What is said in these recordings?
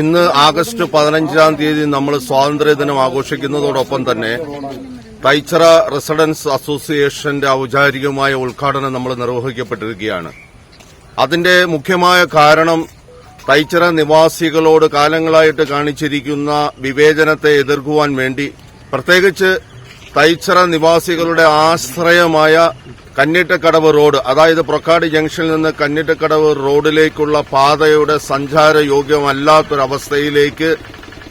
ഇന്ന് ആഗസ്റ്റ് പതിനഞ്ചാം തീയതി നമ്മൾ സ്വാതന്ത്ര്യദിനം ആഘോഷിക്കുന്നതോടൊപ്പം തന്നെ തൈച്ചറ റെസിഡൻസ് അസോസിയേഷന്റെ ഔപചാരികമായ ഉദ്ഘാടനം നമ്മൾ നിർവഹിക്കപ്പെട്ടിരിക്കുകയാണ്. അതിന്റെ മുഖ്യമായ കാരണം തൈച്ചറ നിവാസികളോട് കാലങ്ങളായിട്ട് കാണിച്ചിരിക്കുന്ന വിവേചനത്തെ എതിർക്കുവാൻ വേണ്ടി പ്രത്യേകിച്ച് തൈച്ചറ നിവാസികളുടെ ആശ്രയമായ കന്നിട്ടക്കടവ് റോഡ് അതായത് പ്രൊക്കാട് ജംഗ്ഷനിൽ നിന്ന് കന്നിട്ടക്കടവ് റോഡിലേക്കുള്ള പാതയുടെ സഞ്ചാര യോഗ്യമല്ലാത്തൊരവസ്ഥയിലേക്ക്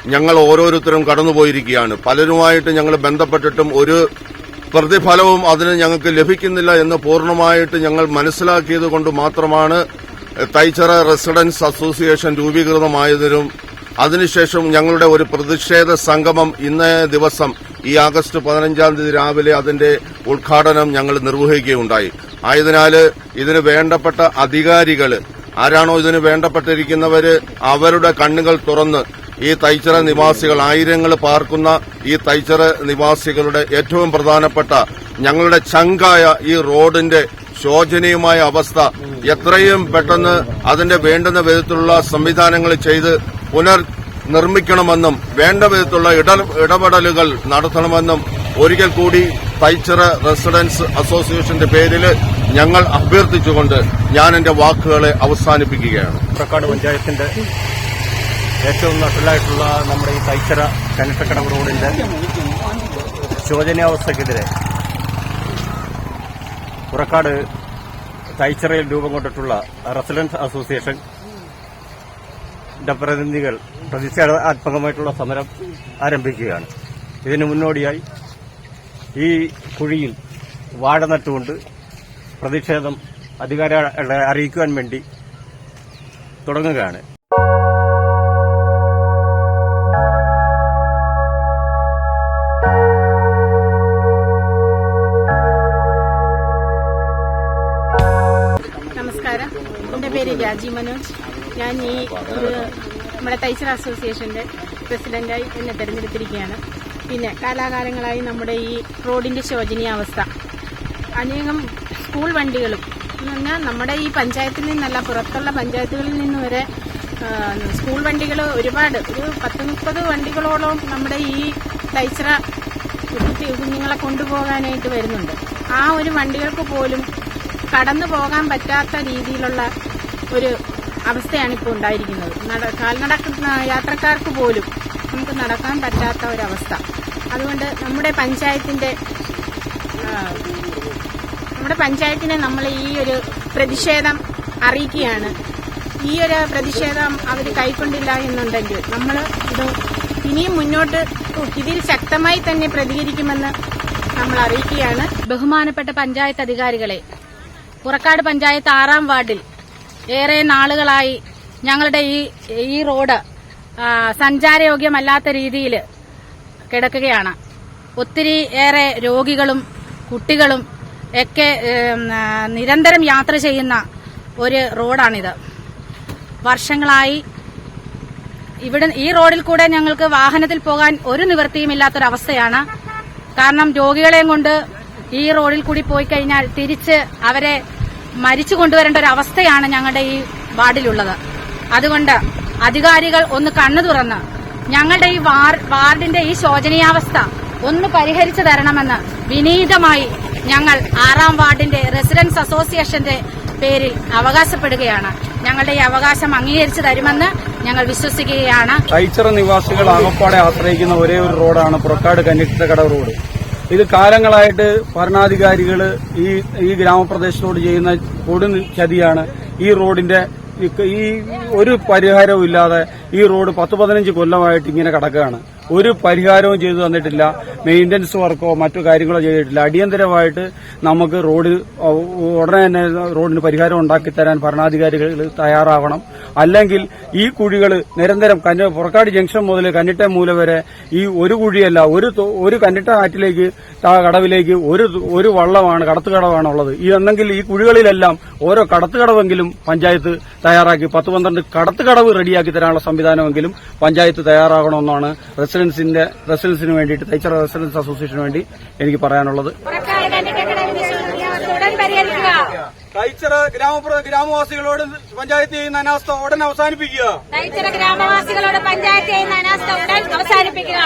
ഞങ്ങൾ ഓരോരുത്തരും കടന്നുപോയിരിക്കുകയാണ്. പലരുമായിട്ട് ഞങ്ങൾ ബന്ധപ്പെട്ടിട്ടും ഒരു പ്രതിഫലവും അതിന് ഞങ്ങൾക്ക് ലഭിക്കുന്നില്ല എന്ന് പൂർണമായിട്ട് ഞങ്ങൾ മനസ്സിലാക്കിയതുകൊണ്ട് മാത്രമാണ് തൈച്ചറ റെസിഡൻസ് അസോസിയേഷൻ രൂപീകൃതമായതിനും അതിനുശേഷം ഞങ്ങളുടെ ഒരു പ്രതിഷേധ സംഗമം ഇന്നേ ദിവസം ഈ ആഗസ്റ്റ് പതിനഞ്ചാം തീയതി രാവിലെ അതിന്റെ ഉദ്ഘാടനം ഞങ്ങൾ നിർവഹിക്കുകയുണ്ടായി. ആയതിനാൽ ഇതിന് വേണ്ടപ്പെട്ട അധികാരികൾ ആരാണോ ഇതിന് വേണ്ടപ്പെട്ടിരിക്കുന്നവര് അവരുടെ കണ്ണുകൾ തുറന്ന് ഈ തൈച്ചറ നിവാസികൾ ആയിരങ്ങൾ പാർക്കുന്ന ഈ തൈച്ചറ നിവാസികളുടെ ഏറ്റവും പ്രധാനപ്പെട്ട ഞങ്ങളുടെ ചങ്കായ ഈ റോഡിന്റെ ശോചനീയമായ അവസ്ഥ എത്രയും പെട്ടെന്ന് അതിന്റെ വേണ്ടുന്ന വിധത്തിലുള്ള സംവിധാനങ്ങൾ ചെയ്ത് പുനർ നിർമ്മിക്കണമെന്നും വേണ്ട വിധത്തിലുള്ള ഇട- ഇടപെടലുകൾ നടത്തണമെന്നും ഒരിക്കൽ കൂടി തൈച്ചറ റെസിഡൻസ് അസോസിയേഷന്റെ പേരിൽ ഞങ്ങൾ അഭ്യർത്ഥിച്ചുകൊണ്ട് ഞാൻ എന്റെ വാക്കുകളെ അവസാനിപ്പിക്കുകയാണ്. പുറക്കാട് പഞ്ചായത്തിന്റെ ഏറ്റവും നട്ടലായിട്ടുള്ള നമ്മുടെ ഈ തൈച്ചറ കനട്ടക്കടവ് റോഡിന്റെ ശോചനീയാവസ്ഥക്കെതിരെ പുറക്കാട് തൈച്ചറയിൽ രൂപം കൊണ്ടിട്ടുള്ള റെസിഡൻസ് അസോസിയേഷൻ പ്രതിനിധികൾ പ്രതിഷേധാത്മകമായിട്ടുള്ള സമരം ആരംഭിക്കുകയാണ്. ഇതിനു മുന്നോടിയായി ഈ കുഴിയിൽ വാഴ നട്ടുകൊണ്ട് പ്രതിഷേധം അധികാരികളെ അറിയിക്കുവാൻ വേണ്ടി തുടങ്ങുകയാണ്. എന്റെ പേര് രാജി മനോജ്. ഞാൻ ഈ ഒരു നമ്മുടെ തൈച്ചർ അസോസിയേഷന്റെ പ്രസിഡന്റായി എന്നെ തിരഞ്ഞെടുത്തിരിക്കുകയാണ്. പിന്നെ കാലാകാലങ്ങളായി നമ്മുടെ ഈ റോഡിന്റെ ശോചനീയാവസ്ഥ അനേകം സ്കൂൾ വണ്ടികളും എന്ന് പറഞ്ഞാൽ നമ്മുടെ ഈ പഞ്ചായത്തിൽ നിന്നല്ല പുറത്തുള്ള പഞ്ചായത്തുകളിൽ നിന്ന് വരെ സ്കൂൾ വണ്ടികൾ ഒരുപാട്. ഒരു പത്ത് മുപ്പത് വണ്ടികളോളം നമ്മുടെ ഈ തൈച്ചറ കുഞ്ഞുങ്ങളെ കൊണ്ടുപോകാനായിട്ട് വരുന്നുണ്ട്. ആ ഒരു വണ്ടികൾക്ക് പോലും കടന്നു പോകാൻ പറ്റാത്ത രീതിയിലുള്ള ഒരു അവസ്ഥയാണ് ഇപ്പോൾ ഉണ്ടായിരിക്കുന്നത്. നട- കാൽനടക്ക യാത്രക്കാർക്ക് പോലും നമുക്ക് നടക്കാൻ പറ്റാത്ത ഒരവസ്ഥ. അതുകൊണ്ട് നമ്മുടെ പഞ്ചായത്തിന്റെ നമ്മുടെ പഞ്ചായത്തിനെ നമ്മൾ ഈ ഒരു പ്രതിഷേധം അറിയിക്കുകയാണ്. ഈ ഒരു പ്രതിഷേധം അവർ കൈക്കൊണ്ടില്ല എന്നുണ്ടെങ്കിൽ നമ്മൾ ഇത് ഇനിയും മുന്നോട്ട് ഇതിൽ ശക്തമായി തന്നെ പ്രതികരിക്കുമെന്ന് നമ്മൾ അറിയിക്കുകയാണ്. ബഹുമാനപ്പെട്ട പഞ്ചായത്ത് അധികാരികളെ പുറക്കാട് പഞ്ചായത്ത് ആറാം വാർഡിൽ ഏറെ നാളുകളായി ഞങ്ങളുടെ ഈ ഈ റോഡ് സഞ്ചാരയോഗ്യമല്ലാത്ത രീതിയിൽ കിടക്കുകയാണ്. ഒത്തിരി ഏറെ രോഗികളും കുട്ടികളും ഒക്കെ നിരന്തരം യാത്ര ചെയ്യുന്ന ഒരു റോഡാണിത്. വർഷങ്ങളായി ഇവിടെ ഈ റോഡിൽ കൂടെ ഞങ്ങൾക്ക് വാഹനത്തിൽ പോകാൻ ഒരു നിവൃത്തിയും ഇല്ലാത്തൊരവസ്ഥയാണ് കാരണം രോഗികളെയും കൊണ്ട് ഈ റോഡിൽ കൂടി പോയി കഴിഞ്ഞാൽ തിരിച്ച് അവരെ മരിച്ചു കൊണ്ടുവരേണ്ട ഒരു അവസ്ഥയാണ് ഞങ്ങളുടെ ഈ വാർഡിലുള്ളത്. അതുകൊണ്ട് അധികാരികൾ ഒന്ന് കണ്ണു തുറന്ന് ഞങ്ങളുടെ ഈ വാർഡിന്റെ ഈ ശോചനീയാവസ്ഥ ഒന്ന് പരിഹരിച്ചു തരണമെന്ന് വിനീതമായി ഞങ്ങൾ ആറാം വാർഡിന്റെ റെസിഡൻസ് അസോസിയേഷന്റെ പേരിൽ അവകാശപ്പെടുകയാണ്. ഞങ്ങളുടെ ഈ അവകാശം അംഗീകരിച്ചു തരുമെന്ന് ഞങ്ങൾ വിശ്വസിക്കുകയാണ്. തൈച്ചിറ നിവാസികൾ ആകപ്പാടെ ആശ്രയിക്കുന്ന ഒരേ ഒരു റോഡാണ് പുറക്കാട് കന്നിട്ടകട റോഡ്. ഇത് കാലങ്ങളായിട്ട് ഭരണാധികാരികൾ ഈ ഈ ഗ്രാമപ്രദേശത്തോട് ചെയ്യുന്ന കൊടും ചതിയാണ് ഈ റോഡിന്റെ ഈ- ഒരു പരിഹാരവും ഇല്ലാതെ ഈ റോഡ് പത്ത് പതിനഞ്ച് കൊല്ലമായിട്ട് ഇങ്ങനെ കിടക്കുകയാണ്. ഒരു പരിഹാരവും ചെയ്തു തന്നിട്ടില്ല. മെയിന്റനൻസ് വർക്കോ മറ്റു കാര്യങ്ങളോ ചെയ്തിട്ടില്ല. അടിയന്തരമായിട്ട് നമുക്ക് റോഡ് ഉടനെ തന്നെ റോഡിന് പരിഹാരം ഉണ്ടാക്കി തരാൻ ഭരണാധികാരികൾ തയ്യാറാവണം. അല്ലെങ്കിൽ ഈ കുഴികൾ നിരന്തരം കന്ന പുറക്കാട് ജംഗ്ഷൻ മുതൽ കന്നിട്ട മൂല വരെ ഈ ഒരു കുഴിയല്ല ഒരു ഒരു കന്നിട്ട ആറ്റിലേക്ക് കടവിലേക്ക് ഒരു ഒരു വള്ളമാണ് കടത്തുകടവാണ് ഉള്ളത് ഈ ഈ കുഴികളിലെല്ലാം ഓരോ കടത്തുകടവെങ്കിലും പഞ്ചായത്ത് തയ്യാറാക്കി പത്ത് പന്ത്രണ്ട് കടത്തുകടവ് റെഡിയാക്കി തരാനുള്ള സംവിധാനമെങ്കിലും പഞ്ചായത്ത് തയ്യാറാകണമെന്നാണ് റെസിഡൻസിന്റെ റെസിഡൻസിന് വേണ്ടിയിട്ട് തൈച്ചറ റെസിഡൻസ് അസോസിയേഷന് വേണ്ടി എനിക്ക് പറയാനുള്ളത്. തൈച്ചറ ഗ്രാമപ്ര ഗ്രാമവാസികളോട് പഞ്ചായത്ത് ചെയ്യുന്ന അനാസ്ഥ ഉടൻ അവസാനിപ്പിക്കുക. തൈച്ചിറ ഗ്രാമവാസികളോട് പഞ്ചായത്ത് ചെയ്യുന്ന അനാസ്ഥ ഉടൻ അവസാനിപ്പിക്കുക.